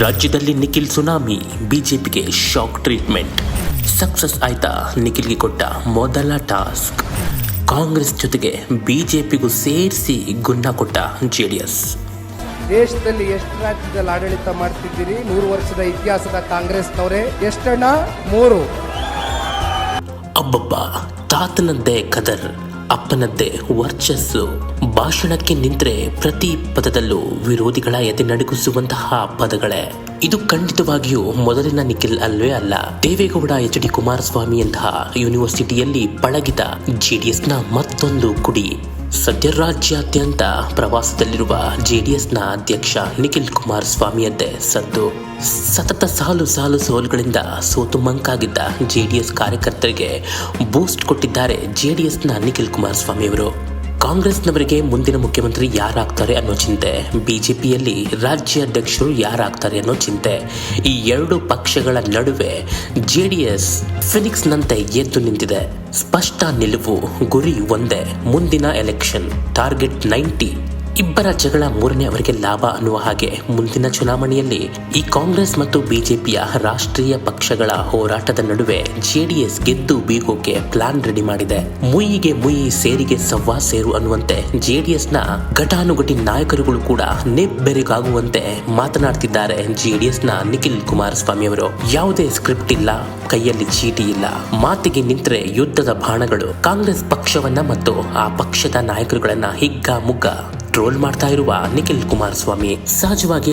ರಾಜ್ಯದಲ್ಲಿ ನಿಖಿಲ್ ಸುನಾಮಿ ಬಿಜೆಪಿಗೆ shock treatment. Success ಆಯ್ತಾ? ನಿಖಿಲ್ಗೆ ಕೊಟ್ಟ ಮೊದಲ ಟಾಸ್ಕ್. ಕಾಂಗ್ರೆಸ್ ಜೊತೆಗೆ ಬಿಜೆಪಿಗೂ ಸೇರಿಸಿ ಗುನ್ನ ಕೊಟ್ಟ ಜೆಡಿಎಸ್. ದೇಶದಲ್ಲಿ ಎಷ್ಟು ರಾಜ್ಯದಲ್ಲಿ ಆಡಳಿತ ಮಾಡ್ತಿದ್ದೀರಿ? ನೂರು ವರ್ಷದ ಇತಿಹಾಸದ ಕಾಂಗ್ರೆಸ್ನವರೇ ಎಷ್ಟಣ್ಣ? ಮೂರು. ಅಬ್ಬಬ್ಬ ತಾತನಂತೆ ಕದರ್. ಅಪ್ಪನದ್ದೇ ವರ್ಚಸ್ಸು. ಭಾಷಣಕ್ಕೆ ನಿಂತರೆ ಪ್ರತಿ ಪದದಲ್ಲೂ ವಿರೋಧಿಗಳ ಎದೆ ನಡುಗಿಸುವಂತಹ ಪದಗಳೇ. ಇದು ಖಂಡಿತವಾಗಿಯೂ ಮೊದಲಿನ ನಿಖಿಲ್ ಅಲ್ವೇ ಅಲ್ಲ. ದೇವೇಗೌಡ, ಎಚ್ ಡಿ ಕುಮಾರಸ್ವಾಮಿಯಂತಹ ಯೂನಿವರ್ಸಿಟಿಯಲ್ಲಿ ಪಳಗಿದ ಜೆಡಿಎಸ್ನ ಮತ್ತೊಂದು ಕುಡಿ. ಸದ್ಯ ರಾಜ್ಯಾದ್ಯಂತ ಪ್ರವಾಸದಲ್ಲಿರುವ ಜೆಡಿಎಸ್ನ ಅಧ್ಯಕ್ಷ ನಿಖಿಲ್ ಕುಮಾರಸ್ವಾಮಿಯದ್ದೇ ಸದ್ದು. ಸತತ ಸಾಲು ಸಾಲು ಸೋಲುಗಳಿಂದ ಸೋತು ಮಂಕಾಗಿದ್ದ ಜೆಡಿಎಸ್ ಕಾರ್ಯಕರ್ತರಿಗೆ ಬೂಸ್ಟ್ ಕೊಟ್ಟಿದ್ದಾರೆ ಜೆಡಿಎಸ್ನ ನಿಖಿಲ್ ಕುಮಾರಸ್ವಾಮಿ ಅವರು ಕಾಂಗ್ರೆಸ್ನವರಿಗೆ ಮುಂದಿನ ಮುಖ್ಯಮಂತ್ರಿ ಯಾರಾಗ್ತಾರೆ ಅನ್ನೋ ಚಿಂತೆ. ಬಿಜೆಪಿಯಲ್ಲಿ ರಾಜ್ಯಾಧ್ಯಕ್ಷರು ಯಾರಾಗ್ತಾರೆ ಅನ್ನೋ ಚಿಂತೆ. ಈ ಎರಡು ಪಕ್ಷಗಳ ನಡುವೆ ಜೆ ಡಿ ಎಸ್ ಫಿನಿಕ್ಸ್ನಂತೆ ಎದ್ದು ನಿಂತಿದೆ. ಸ್ಪಷ್ಟ ನಿಲುವು ಗುರಿ ಒಂದೇ. ಮುಂದಿನ ಎಲೆಕ್ಷನ್. Target ninety. ಇಬ್ಬರ ಜಗಳ ಮೂರನೇ ಅವರಿಗೆ ಲಾಭ ಅನ್ನುವ ಹಾಗೆ ಮುಂದಿನ ಚುನಾವಣೆಯಲ್ಲಿ ಈ ಕಾಂಗ್ರೆಸ್ ಮತ್ತು ಬಿಜೆಪಿಯ ರಾಷ್ಟ್ರೀಯ ಪಕ್ಷಗಳ ಹೋರಾಟದ ನಡುವೆ ಜೆಡಿಎಸ್ ಗೆದ್ದು ಬೀಗೋಕೆ ಪ್ಲಾನ್ ರೆಡಿ ಮಾಡಿದೆ. ಮುಯಿಗೆ ಮುಯಿ ಸೇರಿಗೆ ಸವ್ವಾ ಸೇರು ಅನ್ನುವಂತೆ ಜೆಡಿಎಸ್ನ ಘಟಾನುಘಟಿ ನಾಯಕರುಗಳು ಕೂಡ ನೆಬ್ಬೆರಿಗಾಗುವಂತೆ ಮಾತನಾಡ್ತಿದ್ದಾರೆ ಜೆಡಿಎಸ್ನ ನಿಖಿಲ್ ಕುಮಾರಸ್ವಾಮಿ ಅವರು. ಯಾವುದೇ ಸ್ಕ್ರಿಪ್ಟ್ ಇಲ್ಲ, ಕೈಯಲ್ಲಿ ಚೀಟಿ ಇಲ್ಲ. ಮಾತಿಗೆ ನಿಂತರೆ ಯುದ್ಧದ ಬಾಣಗಳು. ಕಾಂಗ್ರೆಸ್ ಪಕ್ಷವನ್ನ ಮತ್ತು ಆ ಪಕ್ಷದ ನಾಯಕರುಗಳನ್ನ ಹಿಗ್ಗ ಮುಗ್ಗ ಟ್ರೋಲ್ ಮಾಡ್ತಾ ಇರುವ ನಿಖಿಲ್ ಕುಮಾರಸ್ವಾಮಿ ಸಹಜವಾಗಿ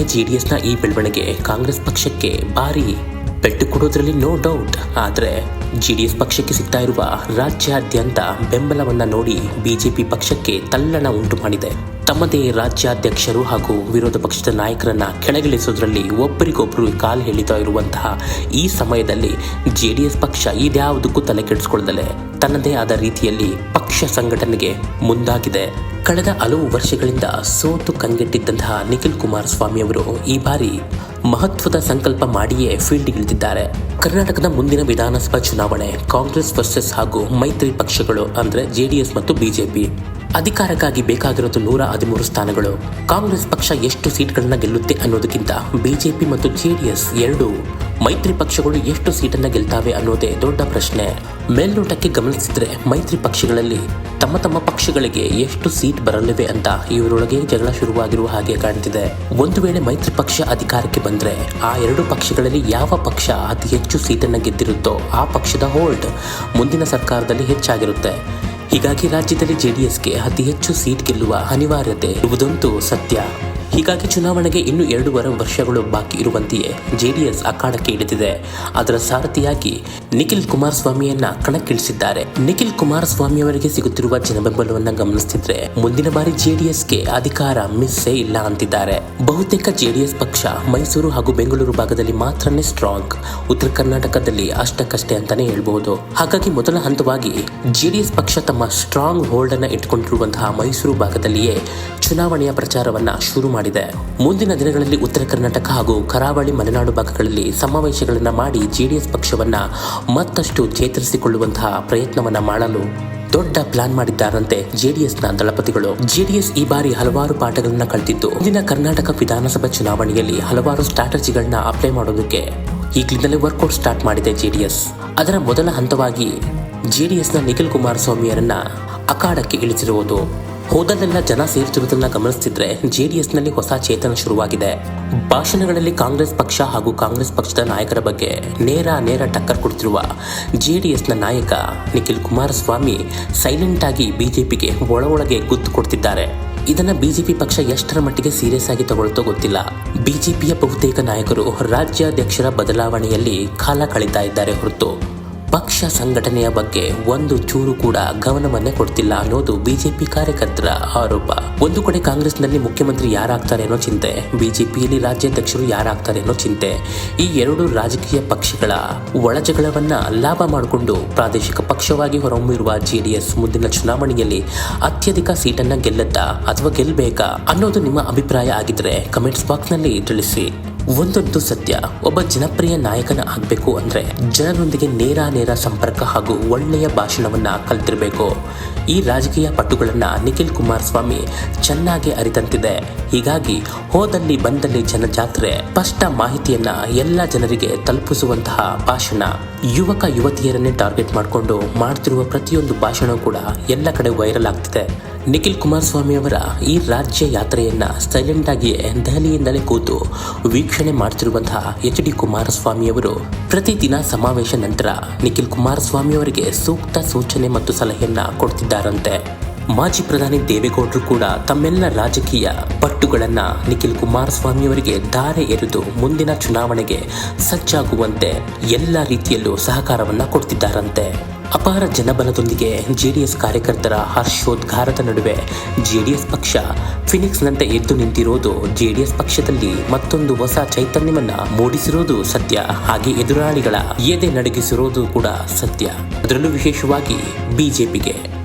ನ ಈ ಬೆಳವಣಿಗೆ ಕಾಂಗ್ರೆಸ್ ಪಕ್ಷಕ್ಕೆ ಭಾರಿ. ಪೆಟ್ಟು ಕೊಡೋದ್ರಲ್ಲಿ ನೋ ಡೌಟ್ ಆದ್ರೆ ಜೆಡಿಎಸ್ ಪಕ್ಷಕ್ಕೆ ಸಿಗ್ತಾ ಇರುವ ರಾಜ್ಯಾದ್ಯಂತ ಬೆಂಬಲವನ್ನ ನೋಡಿ ಬಿಜೆಪಿ ಪಕ್ಷಕ್ಕೆ ತಲ್ಲಣ ಉಂಟು ಮಾಡಿದೆ. ತಮ್ಮದೇ ರಾಜ್ಯಾಧ್ಯಕ್ಷರು ಹಾಗೂ ವಿರೋಧ ಪಕ್ಷದ ನಾಯಕರನ್ನ ಕೆಳಗಿಳಿಸೋದ್ರಲ್ಲಿ ಒಬ್ಬರಿಗೊಬ್ಬರು ಕಾಲು ಹೇಳಿತಾ ಇರುವಂತಹ ಈ ಸಮಯದಲ್ಲಿ ಜೆಡಿಎಸ್ ಪಕ್ಷ ಇದ್ಯಾವುದಕ್ಕೂ ತಲೆ ಕೆಡಿಸ್ಕೊಳ್ದಲೆ ತನ್ನದೇ ಆದ ರೀತಿಯಲ್ಲಿ ಪಕ್ಷ ಸಂಘಟನೆಗೆ ಮುಂದಾಗಿದೆ. ಕಳೆದ ಹಲವು ವರ್ಷಗಳಿಂದ ಸೋತು ಕಂಗೆಟ್ಟಿದ್ದಂತಹ ನಿಖಿಲ್ ಕುಮಾರಸ್ವಾಮಿ ಅವರು ಈ ಬಾರಿ ಮಹತ್ವದ ಸಂಕಲ್ಪ ಮಾಡಿಯೇ ಫೀಲ್ಡ್ಗಿಳಿದಿದ್ದಾರೆ ಕರ್ನಾಟಕದ ಮುಂದಿನ ವಿಧಾನಸಭಾ ಚುನಾವಣೆ ಕಾಂಗ್ರೆಸ್ ವರ್ಸಸ್ ಹಾಗೂ ಮೈತ್ರಿ ಪಕ್ಷಗಳು ಅಂದ್ರೆ ಜೆಡಿಎಸ್ ಮತ್ತು ಬಿಜೆಪಿ ಅಧಿಕಾರಕ್ಕಾಗಿ ಬೇಕಾಗಿರೋದು ನೂರ ಹದಿಮೂರು ಸ್ಥಾನಗಳು. ಕಾಂಗ್ರೆಸ್ ಪಕ್ಷ ಎಷ್ಟು ಸೀಟ್ಗಳನ್ನ ಗೆಲ್ಲುತ್ತೆ ಅನ್ನೋದಕ್ಕಿಂತ ಬಿಜೆಪಿ ಮತ್ತು ಜೆಡಿಎಸ್ ಎರಡು. ಮೈತ್ರಿ ಪಕ್ಷಗಳು ಎಷ್ಟು ಸೀಟನ್ನು ಗೆಲ್ತಾವೆ ಅನ್ನೋದೇ ದೊಡ್ಡ ಪ್ರಶ್ನೆ. ಮೇಲ್ನೋಟಕ್ಕೆ ಗಮನಿಸಿದ್ರೆ ಮೈತ್ರಿ ಪಕ್ಷಗಳಲ್ಲಿ ತಮ್ಮ ತಮ್ಮ ಪಕ್ಷಗಳಿಗೆ ಎಷ್ಟು ಸೀಟ್ ಬರಲಿವೆ ಅಂತ ಇವರೊಳಗೆ ಜಗಳ ಶುರುವಾಗಿರುವ ಹಾಗೆ ಕಾಣ್ತಿದೆ. ಒಂದು ವೇಳೆ ಮೈತ್ರಿ ಪಕ್ಷ ಅಧಿಕಾರಕ್ಕೆ ಬಂದ್ರೆ ಆ ಎರಡು ಪಕ್ಷಗಳಲ್ಲಿ ಯಾವ ಪಕ್ಷ ಅತಿ ಹೆಚ್ಚು ಸೀಟನ್ನು ಗೆದ್ದಿರುತ್ತೋ ಆ ಪಕ್ಷದ ಹೋಲ್ಡ್ ಮುಂದಿನ ಸರ್ಕಾರದಲ್ಲಿ ಹೆಚ್ಚಾಗಿರುತ್ತೆ. ಹೀಗಾಗಿ ರಾಜ್ಯದಲ್ಲಿ ಜೆಡಿಎಸ್ಗೆ ಅತಿ ಹೆಚ್ಚು ಸೀಟ್ ಗೆಲ್ಲುವ ಅನಿವಾರ್ಯತೆ ಇರುವುದಂತೂ ಸತ್ಯ. ಹೀಗಾಗಿ ಚುನಾವಣೆಗೆ ಇನ್ನು ಎರಡೂವರೆ ವರ್ಷಗಳು ಬಾಕಿ ಇರುವಂತೆಯೇ ಜೆಡಿಎಸ್ ಅಖಾಡಕ್ಕೆ ಇಳಿದಿದೆ. ಅದರ ಸಾರಥಿಯಾಗಿ ನಿಖಿಲ್ ಕುಮಾರಸ್ವಾಮಿಯನ್ನ ಕಣಕ್ಕಿಳಿಸಿದ್ದಾರೆ. ನಿಖಿಲ್ ಕುಮಾರಸ್ವಾಮಿ ಅವರಿಗೆ ಸಿಗುತ್ತಿರುವ ಜನಬೆಂಬಲವನ್ನ ಗಮನಿಸುತ್ತಿದ್ರೆ ಮುಂದಿನ ಬಾರಿ ಜೆಡಿಎಸ್ಗೆ ಅಧಿಕಾರ ಮಿಸ್ಸೇ ಇಲ್ಲ ಅಂತಿದ್ದಾರೆ. ಬಹುತೇಕ ಜೆಡಿಎಸ್ ಪಕ್ಷ ಮೈಸೂರು ಹಾಗೂ ಬೆಂಗಳೂರು ಭಾಗದಲ್ಲಿ ಮಾತ್ರನೇ ಸ್ಟ್ರಾಂಗ್ ಉತ್ತರ ಕರ್ನಾಟಕದಲ್ಲಿ ಅಷ್ಟಕ್ಕಷ್ಟೇ ಅಂತಾನೆ ಹೇಳಬಹುದು. ಹಾಗಾಗಿ ಮೊದಲ ಹಂತವಾಗಿ ಜೆಡಿಎಸ್ ಪಕ್ಷ ತಮ್ಮ ಸ್ಟ್ರಾಂಗ್ ಹೋಲ್ಡ್ ಅನ್ನ ಇಟ್ಕೊಂಡಿರುವಂತಹ ಮೈಸೂರು ಭಾಗದಲ್ಲಿಯೇ ಚುನಾವಣೆಯ ಪ್ರಚಾರವನ್ನ ಶುರು ಮಾಡಿದೆ. ಮುಂದಿನ ದಿನಗಳಲ್ಲಿ ಉತ್ತರ ಕರ್ನಾಟಕ ಹಾಗೂ ಕರಾವಳಿ ಮಲೆನಾಡು ಭಾಗಗಳಲ್ಲಿ ಸಮಾವೇಶಗಳನ್ನ ಮಾಡಿ ಜೆಡಿಎಸ್ ಪಕ್ಷವನ್ನ ಮತ್ತಷ್ಟು ಚೇತರಿಸಿಕೊಳ್ಳುವಂತಹ ಪ್ರಯತ್ನವನ್ನ ಮಾಡಲು ದೊಡ್ಡ ಪ್ಲಾನ್ ಮಾಡಿದ್ದಾರಂತೆ ಜೆಡಿಎಸ್ನ ದಳಪತಿಗಳು. ಜೆಡಿಎಸ್ ಈ ಬಾರಿ ಹಲವಾರು ಪಾಠಗಳನ್ನ ಕಳೆದಿದ್ದು ಮುಂದಿನ ಕರ್ನಾಟಕ ವಿಧಾನಸಭಾ ಚುನಾವಣೆಯಲ್ಲಿ ಹಲವಾರು ಸ್ಟ್ರಾಟಜಿಗಳನ್ನ ಅಪ್ಲೈ ಮಾಡೋದಕ್ಕೆ ಈಗಲಿಂದಲೇ ವರ್ಕೌಟ್ ಸ್ಟಾರ್ಟ್ ಮಾಡಿದೆ ಜೆಡಿಎಸ್. ಅದರ ಮೊದಲ ಹಂತವಾಗಿ ಜೆಡಿಎಸ್ನ ನಿಖಿಲ್ ಕುಮಾರಸ್ವಾಮಿಯರನ್ನ ಅಖಾಡಕ್ಕೆ ಇಳಿಸಿರುವುದು ಹೋದಲ್ಲೆಲ್ಲ ಜನ ಸೇರ್ತಿರುವುದನ್ನ ಗಮನಿಸ್ತಿದ್ರೆ ಜೆಡಿಎಸ್ನಲ್ಲಿ ಹೊಸ ಚೇತನ ಶುರುವಾಗಿದೆ. ಭಾಷಣಗಳಲ್ಲಿ ಕಾಂಗ್ರೆಸ್ ಪಕ್ಷ ಹಾಗೂ ಕಾಂಗ್ರೆಸ್ ಪಕ್ಷದ ನಾಯಕರ ಬಗ್ಗೆ ನೇರ ನೇರ ಟಕ್ಕರ್ ಕೊಡ್ತಿರುವ ಜೆಡಿಎಸ್ನ ನಾಯಕ ನಿಖಿಲ್ ಕುಮಾರಸ್ವಾಮಿ ಸೈಲೆಂಟ್ ಆಗಿ ಬಿಜೆಪಿಗೆ ಒಳ ಒಳಗೆ ಗುದ್ದು ಕೊಡ್ತಿದ್ದಾರೆ. ಇದನ್ನ ಬಿಜೆಪಿ ಪಕ್ಷ ಎಷ್ಟರ ಮಟ್ಟಿಗೆ ಸೀರಿಯಸ್ ಆಗಿ ತಗೊಳ್ತೋ ಗೊತ್ತಿಲ್ಲ. ಬಿಜೆಪಿಯ ಬಹುತೇಕ ನಾಯಕರು ರಾಜ್ಯಾಧ್ಯಕ್ಷರ ಬದಲಾವಣೆಯಲ್ಲಿ ಕಾಲ ಕಳೀತಾ ಇದ್ದಾರೆ ಹೊರತು ಪಕ್ಷ ಸಂಘಟನೆಯ ಬಗ್ಗೆ ಒಂದು ಚೂರು ಕೂಡ ಗಮನವನ್ನೇ ಕೊಡ್ತಿಲ್ಲ ಅನ್ನೋದು ಬಿಜೆಪಿ ಕಾರ್ಯಕರ್ತರ ಆರೋಪ. ಒಂದು ಕಡೆ ಕಾಂಗ್ರೆಸ್ನಲ್ಲಿ ಮುಖ್ಯಮಂತ್ರಿ ಯಾರಾಗ್ತಾರೆ ಅನ್ನೋ ಚಿಂತೆ, ಬಿಜೆಪಿಯಲ್ಲಿ ರಾಜ್ಯಾಧ್ಯಕ್ಷರು ಯಾರಾಗ್ತಾರೆ ಅನ್ನೋ ಚಿಂತೆ. ಈ ಎರಡು ರಾಜಕೀಯ ಪಕ್ಷಗಳ ಒಳಜಗಳವನ್ನ ಲಾಭ ಮಾಡಿಕೊಂಡು ಪ್ರಾದೇಶಿಕ ಪಕ್ಷವಾಗಿ ಹೊರಹೊಮ್ಮಿರುವ ಜೆಡಿಎಸ್ ಮುಂದಿನ ಚುನಾವಣೆಯಲ್ಲಿ ಅತ್ಯಧಿಕ ಸೀಟನ್ನ ಗೆಲ್ಲತ್ತಾ ಅಥವಾ ಗೆಲ್ಲಬೇಕಾ ಅನ್ನೋದು ನಿಮ್ಮ ಅಭಿಪ್ರಾಯ ಆಗಿದ್ರೆ ಕಮೆಂಟ್ಸ್ ಬಾಕ್ಸ್ನಲ್ಲಿ ತಿಳಿಸಿ. ಒಂದೊಂದು ಸತ್ಯ ಒಬ್ಬ ಜನಪ್ರಿಯ ನಾಯಕನ ಆಗಬೇಕು ಅಂದ್ರೆ ಜನರೊಂದಿಗೆ ನೇರ ನೇರ ಸಂಪರ್ಕ ಹಾಗೂ ಒಳ್ಳೆಯ ಭಾಷಣವನ್ನ ಕಲ್ತಿರ್ಬೇಕು. ಈ ರಾಜಕೀಯ ಪಟುಗಳನ್ನ ನಿಖಿಲ್ ಕುಮಾರಸ್ವಾಮಿ ಚೆನ್ನಾಗಿ ಅರಿತಂತಿದೆ. ಹೀಗಾಗಿ ಹೋದಲ್ಲಿ ಬಂದಲ್ಲಿ ಜನಜಾತ್ರೆ ಸ್ಪಷ್ಟ ಮಾಹಿತಿಯನ್ನ ಎಲ್ಲ ಜನರಿಗೆ ತಲುಪಿಸುವಂತಹ ಭಾಷಣ. ಯುವಕ ಯುವತಿಯರನ್ನೇ ಟಾರ್ಗೆಟ್ ಮಾಡಿಕೊಂಡು ಮಾಡ್ತಿರುವ ಪ್ರತಿಯೊಂದು ಭಾಷಣ ಕೂಡ ಎಲ್ಲ ಕಡೆ ವೈರಲ್ ಆಗ್ತಿದೆ. ನಿಖಿಲ್ ಕುಮಾರಸ್ವಾಮಿ ಅವರ ಈ ರಾಜ್ಯ ಯಾತ್ರೆಯನ್ನ ಸೈಲೆಂಟ್ ಆಗಿ ದೆಹಲಿಯಿಂದಲೇ ಕೂತು ವೀಕ್ಷಣೆ ಮಾಡ್ತಿರುವಂತಹ ಎಚ್ ಡಿ ಕುಮಾರಸ್ವಾಮಿ ಅವರು ಪ್ರತಿದಿನ ಸಮಾವೇಶ ನಂತರ ನಿಖಿಲ್ ಕುಮಾರಸ್ವಾಮಿ ಅವರಿಗೆ ಸೂಕ್ತ ಸೂಚನೆ ಮತ್ತು ಸಲಹೆಯನ್ನ ಕೊಡ್ತಿದ್ದಾರಂತೆ. ಮಾಜಿ ಪ್ರಧಾನಿ ದೇವೇಗೌಡರು ಕೂಡ ತಮ್ಮೆಲ್ಲ ರಾಜಕೀಯ ಪಟ್ಟುಗಳನ್ನ ನಿಖಿಲ್ ಕುಮಾರಸ್ವಾಮಿ ಅವರಿಗೆ ಧಾರೆ ಎರೆದು ಮುಂದಿನ ಚುನಾವಣೆಗೆ ಸಜ್ಜಾಗುವಂತೆ ಎಲ್ಲ ರೀತಿಯಲ್ಲೂ ಸಹಕಾರವನ್ನ ಕೊಡ್ತಿದ್ದಾರಂತೆ. ಅಪಾರ ಜನಬಲದೊಂದಿಗೆ ಜೆಡಿಎಸ್ ಕಾರ್ಯಕರ್ತರ ಹರ್ಷೋದ್ಗಾರದ ನಡುವೆ ಜೆಡಿಎಸ್ ಪಕ್ಷ ಫಿನಿಕ್ಸ್ನಂತೆ ಎದ್ದು ನಿಂತಿರೋದು ಜೆಡಿಎಸ್ ಪಕ್ಷದಲ್ಲಿ ಮತ್ತೊಂದು ಹೊಸ ಚೈತನ್ಯವನ್ನ ಮೂಡಿಸಿರೋದು ಸತ್ಯ. ಹಾಗೆ ಎದುರಾಳಿಗಳ ಎದೆ ನಡಗಿಸಿರೋದು ಕೂಡ ಸತ್ಯ. ಅದರಲ್ಲೂ ವಿಶೇಷವಾಗಿ ಬಿಜೆಪಿಗೆ.